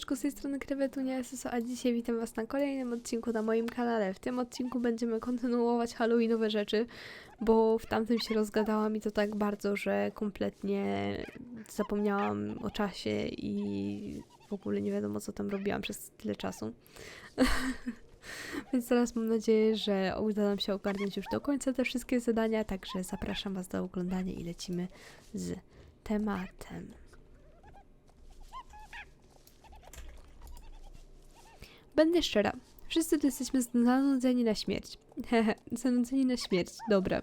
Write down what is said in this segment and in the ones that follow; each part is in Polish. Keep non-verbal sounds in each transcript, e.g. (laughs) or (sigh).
Siemaneczko, z tej strony Krewetunia SSO, a dzisiaj witam was na kolejnym odcinku na moim kanale. W tym odcinku będziemy kontynuować halloweenowe rzeczy, bo w tamtym się rozgadałam i to tak bardzo, że kompletnie zapomniałam o czasie i w ogóle nie wiadomo co tam robiłam przez tyle czasu. (laughs) Więc teraz mam nadzieję, że uda nam się ogarnąć już do końca te wszystkie zadania, także zapraszam was do oglądania i lecimy z tematem. Będę szczera. Wszyscy tu jesteśmy zanudzeni na śmierć. Hehe, (laughs) zanudzeni na śmierć, dobra.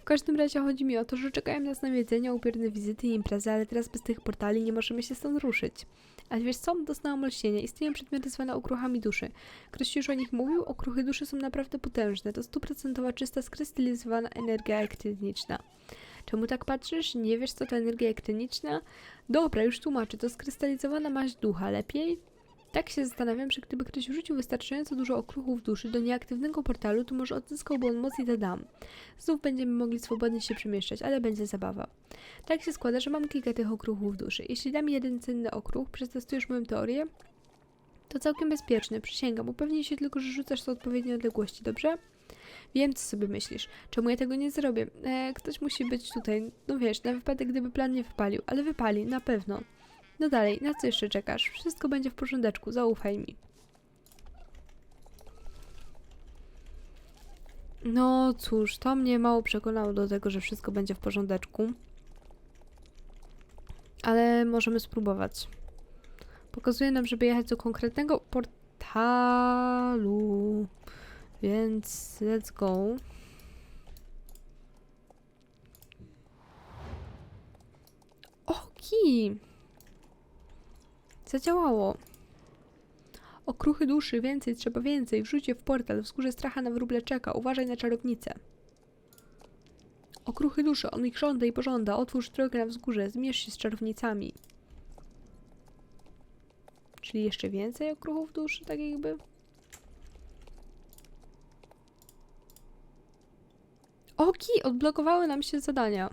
W każdym razie chodzi mi o to, że czekają nas nawiedzenia, upierne wizyty i imprezy, ale teraz bez tych portali nie możemy się stąd ruszyć. Ale wiesz co? Dostałam olśnienia. Istnieją przedmioty zwane okruchami duszy. Ktoś już o nich mówił? Okruchy duszy są naprawdę potężne. To stuprocentowa, czysta, skrystalizowana energia ektyczna. Czemu tak patrzysz? Nie wiesz, co to energia ektyczna? Dobra, już tłumaczę. To skrystalizowana maść ducha. Lepiej? Tak się zastanawiam, że gdyby ktoś wrzucił wystarczająco dużo okruchów duszy do nieaktywnego portalu, to może odzyskałby on moc i Tadam. Znów będziemy mogli swobodnie się przemieszczać, ale będzie zabawa. Tak się składa, że mam kilka tych okruchów duszy. Jeśli dam jeden cenny okruch, przetestujesz moją teorię, to całkiem bezpieczny, przysięgam. Upewnij się tylko, że rzucasz to odpowiedniej odległości, dobrze? Wiem, co sobie myślisz. Czemu ja tego nie zrobię? E, ktoś musi być tutaj, no wiesz, na wypadek, gdyby plan nie wypalił, ale wypali, na pewno. No dalej, na co jeszcze czekasz? Wszystko będzie w porządeczku, zaufaj mi. No cóż, to mnie mało przekonało do tego, że wszystko będzie w porządeczku. Ale możemy spróbować. Pokazuje nam, żeby jechać do konkretnego portalu. Więc let's go. Oki! Zadziałało. Okruchy duszy, więcej, trzeba więcej. Wrzuć je w portal, wzgórze stracha na wróble czeka. Uważaj na czarownicę. Okruchy duszy, on ich żąda i pożąda. Otwórz drogę na wzgórze, zmierz się z czarownicami. Czyli jeszcze więcej okruchów duszy, tak jakby? Oki, odblokowały nam się zadania.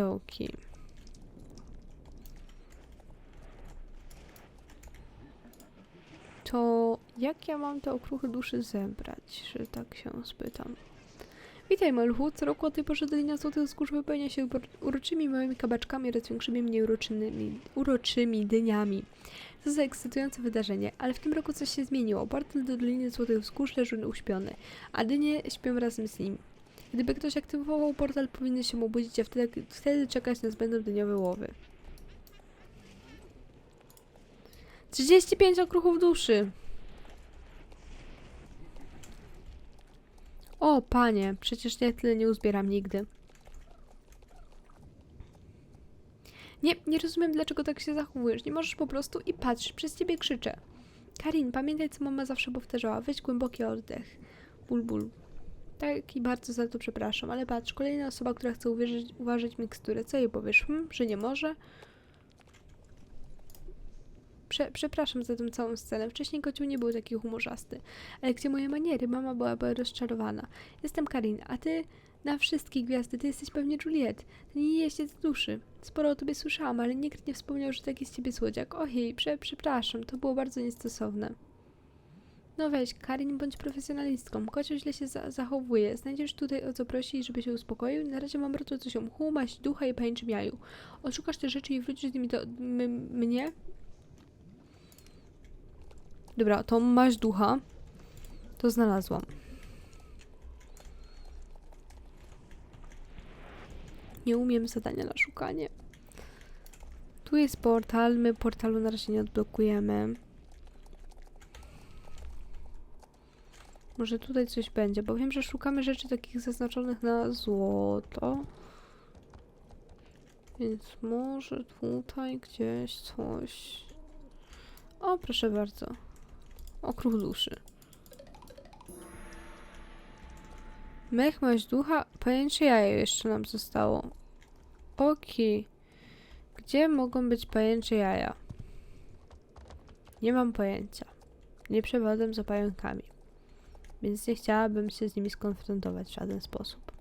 Okidoki. To jak ja mam te okruchy duszy zebrać, że tak się spytam? Witaj, Melchu. Co roku o tej porze Dolina Złotych Wzgórz wypełnia się uro- uroczymi małymi kabaczkami oraz większymi, mniej uroczymi, uroczymi dyniami. To za ekscytujące wydarzenie, ale w tym roku coś się zmieniło. Portal do Doliny Złotych Wzgórz leży uśpiony, a dynie śpią razem z nim. Gdyby ktoś aktywował portal, powinien się obudzić, a wtedy, wtedy czekać nas będą dniowe łowy. 35 okruchów duszy! O, panie, przecież ja tyle nie uzbieram nigdy. Nie, nie rozumiem, dlaczego tak się zachowujesz. Nie możesz po prostu i patrz, przez ciebie krzyczę. Karin, pamiętaj, co mama zawsze powtarzała. Weź głęboki oddech. Ból, ból. Tak i bardzo za to przepraszam, ale patrz, kolejna osoba, która chce uwierzyć, uważać miksturę. Co jej powiesz? Hm, że nie może? Prze przepraszam za tę całą scenę. Wcześniej kociu nie był taki humorzasty. Ale gdzie moje maniery? Mama byłaby rozczarowana. Jestem Karin, a ty na wszystkie gwiazdy, ty jesteś pewnie Juliet. Ty nie jeździec duszy. Sporo o tobie słyszałam, ale nikt nie wspomniał, że taki z ciebie słodziak. Ojej, prze przepraszam, to było bardzo niestosowne. No weź, Karin, bądź profesjonalistką. Kocioł źle się za zachowuje. Znajdziesz tutaj o co prosi, żeby się uspokoił. Na razie mam bardzo coś o mchu, maść, ducha i pajęczym jaju. Oszukasz te rzeczy i wrócisz z nimi do mnie? Dobra, to maść ducha. To znalazłam. Nie umiem zadania na szukanie. Tu jest portal. My portalu na razie nie odblokujemy. Może tutaj coś będzie, bo wiem, że szukamy rzeczy takich zaznaczonych na złoto. Więc może tutaj gdzieś coś. O, proszę bardzo. Okruch duszy. Mech, maść ducha, pajęcze jajo jeszcze nam zostało. Oki. Gdzie mogą być pajęcze jaja? Nie mam pojęcia. Nie przewodzę za pająkami. Więc nie chciałabym się z nimi skonfrontować w żaden sposób.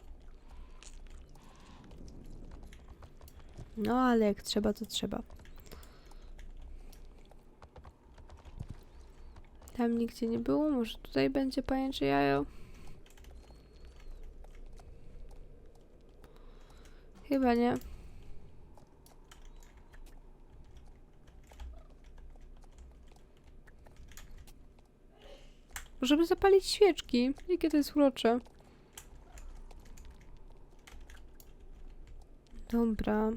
No, ale jak trzeba, to trzeba. Tam nigdzie nie było, może tutaj będzie pajęcze jajo? Chyba nie. Możemy zapalić świeczki. Jakie to jest urocze. Dobra.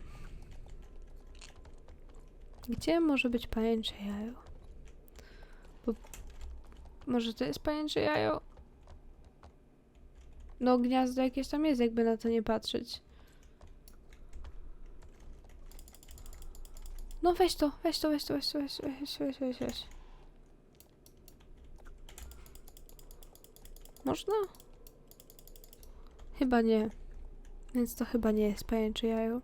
Gdzie może być pajęcze jajo? Bo... Może to jest pajęcze jajo? No gniazdo jakieś tam jest, jakby na to nie patrzeć. No weź to, weź to, weź to, weź to, weź to, weź, weź, weź, weź. Można? Chyba nie. Więc to chyba nie jest pajęcze jajo.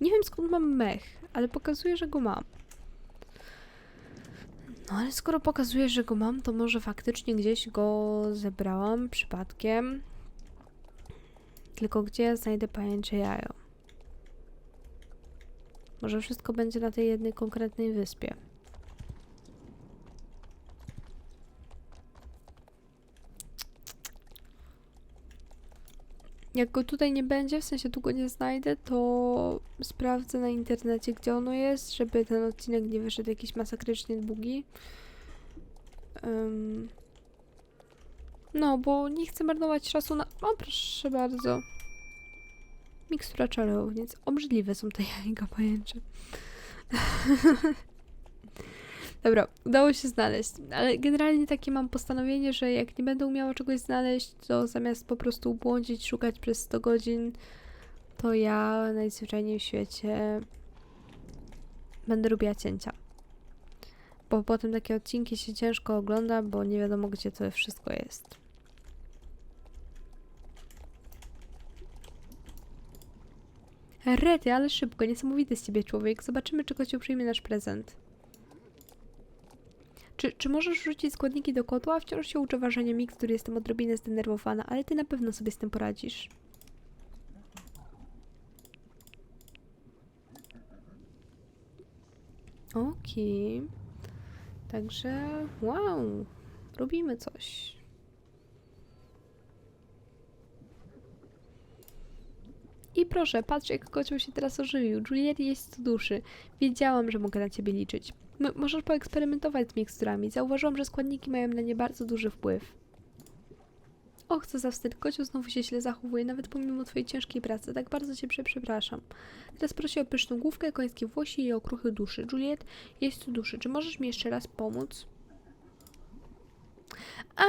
Nie wiem skąd mam mech, ale pokazuje, że go mam. No ale skoro pokazuje, że go mam, to może faktycznie gdzieś go zebrałam przypadkiem. Tylko gdzie znajdę pajęcze jajo? Może wszystko będzie na tej jednej konkretnej wyspie. Jak go tutaj nie będzie, w sensie tu go nie znajdę, to sprawdzę na internecie, gdzie ono jest, żeby ten odcinek nie wyszedł jakiś masakrycznie długi. Ym. No, bo nie chcę marnować czasu na... O, proszę bardzo. Mikstura czarownic. Obrzydliwe są te (laughs) jajka pajęcze. (laughs) Dobra, udało się znaleźć, ale generalnie takie mam postanowienie, że jak nie będę umiała czegoś znaleźć, to zamiast po prostu błądzić, szukać przez 100 godzin, to ja najzwyczajniej w świecie będę robiła cięcia. Bo potem takie odcinki się ciężko ogląda, bo nie wiadomo gdzie to wszystko jest. Rety, ale szybko, niesamowity z ciebie człowiek. Zobaczymy, czy kocioł przyjmie nasz prezent. Czy, czy możesz wrzucić składniki do kotła? Wciąż się uczę ważenia mikstur, jestem odrobinę zdenerwowana, ale ty na pewno sobie z tym poradzisz. Okej. Także, wow, robimy coś. I proszę, patrz jak kocioł się teraz ożywił. Juliet jest z duszy. Wiedziałam, że mogę na ciebie liczyć. Możesz poeksperymentować z miksturami. Zauważyłam, że składniki mają na nie bardzo duży wpływ. Och, co za wstyd. Kocioł znowu się źle zachowuje, nawet pomimo twojej ciężkiej pracy. Tak bardzo cię prze przepraszam. Teraz proszę o pyszną główkę, końskie włosi i okruchy duszy. Juliet, jest tu duszy. Czy możesz mi jeszcze raz pomóc? A,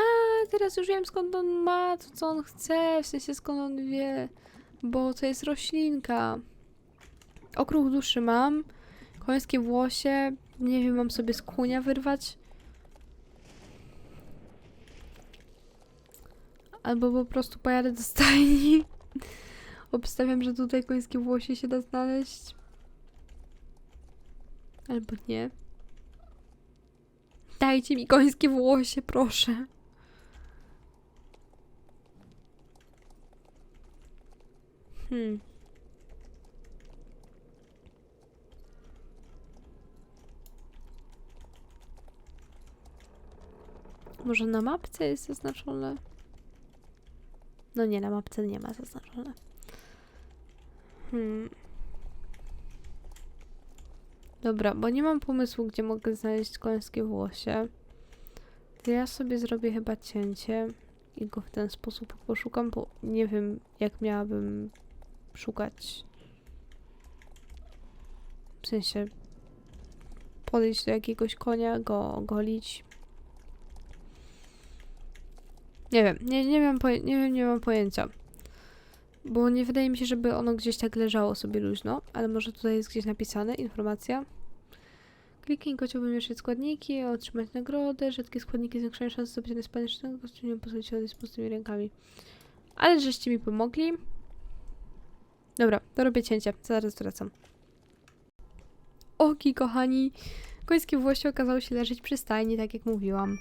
teraz już wiem skąd on ma, to co on chce, w sensie skąd on wie, bo to jest roślinka. Okruch duszy mam, końskie włosie, nie wiem, mam sobie z kunia wyrwać. Albo po prostu pojadę do stajni. (laughs) Obstawiam, że tutaj końskie włosie się da znaleźć. Albo nie. Dajcie mi końskie włosie, proszę. Hmm. Może na mapce jest zaznaczone? No nie, na mapce nie ma zaznaczone. Hmm. Dobra, bo nie mam pomysłu, gdzie mogę znaleźć końskie włosie. To ja sobie zrobię chyba cięcie i go w ten sposób poszukam, bo nie wiem, jak miałabym szukać. W sensie podejść do jakiegoś konia, go ogolić. Nie wiem, nie, nie, mam nie wiem, nie mam pojęcia. Bo nie wydaje mi się, żeby ono gdzieś tak leżało sobie luźno, ale może tutaj jest gdzieś napisane informacja. Kliknij kocioł, by mieszać składniki, otrzymać nagrodę, rzadkie składniki zwiększają szanse zdobycia spanicznego kostiumu, pozwolić odejść z pustymi rękami. Ale żeście mi pomogli. Dobra, to robię cięcie, zaraz wracam. Oki, kochani, końskie włosie okazało się leżeć przy stajni, tak jak mówiłam.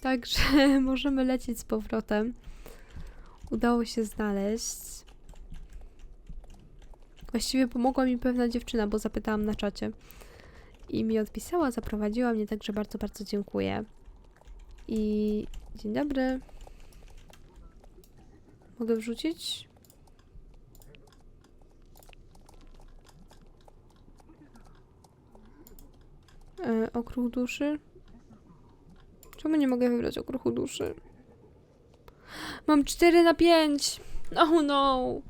Także (laughs) możemy lecieć z powrotem. Udało się znaleźć. Właściwie pomogła mi pewna dziewczyna, bo zapytałam na czacie. I mi odpisała, zaprowadziła mnie, także bardzo, bardzo dziękuję. I dzień dobry. Mogę wrzucić? E, okruch duszy? Czemu nie mogę wybrać okruchu duszy? Mam 4 na 5! Oh no!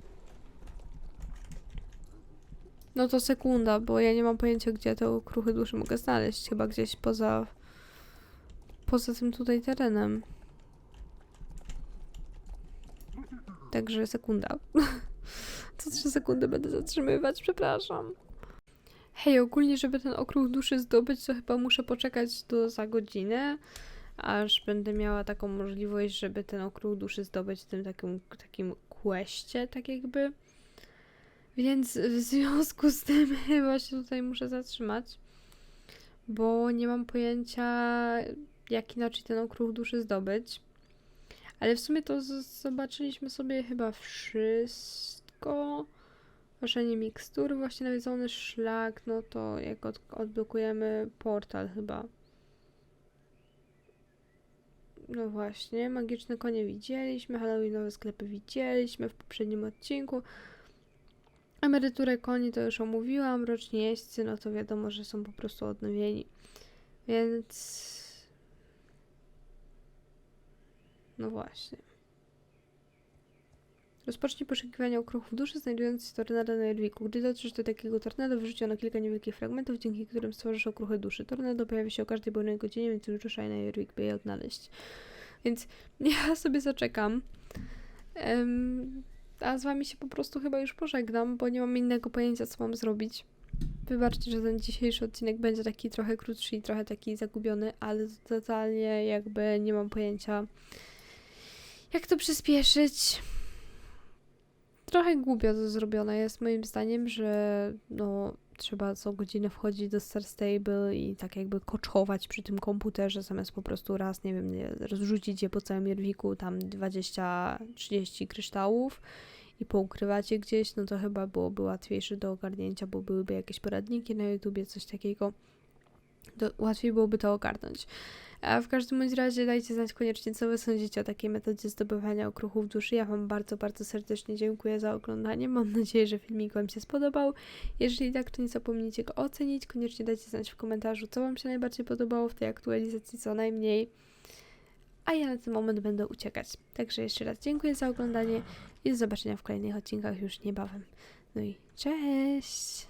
No to sekunda, bo ja nie mam pojęcia, gdzie te okruchy duszy mogę znaleźć. Chyba gdzieś poza... poza tym tutaj terenem. Także sekunda. (laughs) Co 3 sekundy będę zatrzymywać, przepraszam. Hej, ogólnie, żeby ten okruch duszy zdobyć, to chyba muszę poczekać do za godzinę, aż będę miała taką możliwość, żeby ten okruch duszy zdobyć w tym takim, takim questie, tak jakby. Więc w związku z tym (laughs) chyba się tutaj muszę zatrzymać, bo nie mam pojęcia, jak inaczej ten okruch duszy zdobyć. Ale w sumie to zobaczyliśmy sobie chyba wszystko. Ważenie mikstur, właśnie nawiedzony szlak, no to jak od, odblokujemy portal chyba. No właśnie, magiczne konie widzieliśmy, halloweenowe sklepy widzieliśmy w poprzednim odcinku. Emeryturę koni to już omówiłam, roczni jeźdźcy, no to wiadomo, że są po prostu odnowieni. Więc... No właśnie. Rozpocznij poszukiwanie okruchów duszy, znajdując tornado na Jadwigu. Gdy dotrzesz do takiego tornado, wyrzuciono kilka niewielkich fragmentów, dzięki którym stworzysz okruchy duszy. Tornado pojawia się o każdej wolnej godzinie, więc ruszaj na Jadwig, by je odnaleźć. Więc (laughs) ja sobie zaczekam. Em, a z wami się po prostu chyba już pożegnam, bo nie mam innego pojęcia, co mam zrobić. Wybaczcie, że ten dzisiejszy odcinek będzie taki trochę krótszy i trochę taki zagubiony, ale totalnie jakby nie mam pojęcia, jak to przyspieszyć trochę głupio to zrobione jest moim zdaniem, że no trzeba co godzinę wchodzić do Star Stable i tak jakby koczować przy tym komputerze, zamiast po prostu raz, nie wiem, rozrzucić je po całym Jerwiku, tam 20-30 kryształów i poukrywać je gdzieś, no to chyba byłoby łatwiejsze do ogarnięcia, bo byłyby jakieś poradniki na YouTubie, coś takiego. To łatwiej byłoby to ogarnąć. A w każdym bądź razie dajcie znać koniecznie, co wy sądzicie o takiej metodzie zdobywania okruchów duszy. Ja wam bardzo, bardzo serdecznie dziękuję za oglądanie. Mam nadzieję, że filmik wam się spodobał. Jeżeli tak, to nie zapomnijcie go ocenić. Koniecznie dajcie znać w komentarzu, co wam się najbardziej podobało w tej aktualizacji, co najmniej. A ja na ten moment będę uciekać. Także jeszcze raz dziękuję za oglądanie i do zobaczenia w kolejnych odcinkach już niebawem. No i cześć!